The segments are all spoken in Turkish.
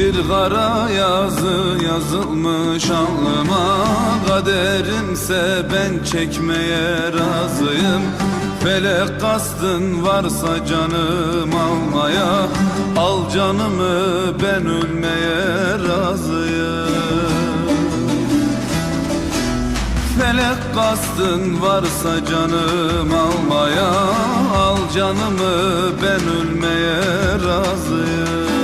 Bir kara yazı yazılmış alnıma. Kaderimse ben çekmeye razıyım. Felek kastın varsa canım almaya. Al canımı ben ölmeye razıyım. Felek kastın varsa canım almaya. Al canımı ben ölmeye razıyım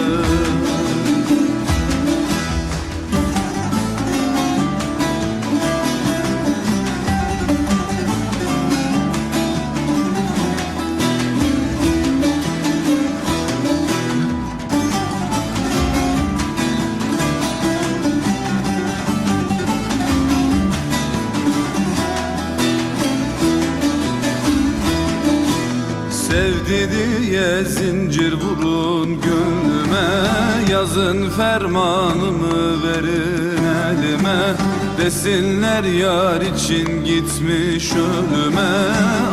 Sevdi diye zincir vurun gönlüme Yazın fermanımı verin elime. Desinler yar için gitmiş ölüme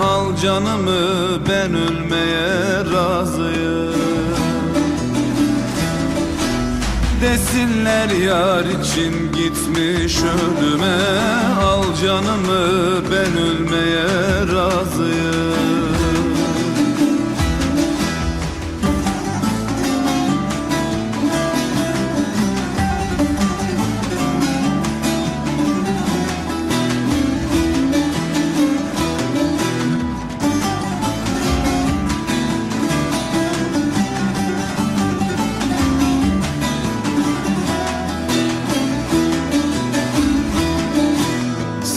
Al canımı ben ölmeye razıyım. Desinler yar için gitmiş ölüme Al canımı ben ölmeye razıyım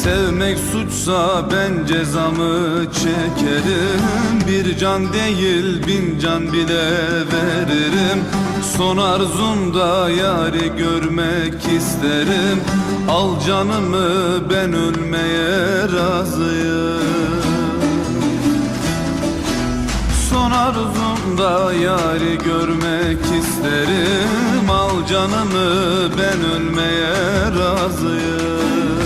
Sevmek suçsa ben cezamı çekerim. Bir can değil bin can bile veririm. Son arzumda yari görmek isterim. Al canımı ben ölmeye razıyım. Son arzumda yari görmek isterim. Al canımı ben ölmeye razıyım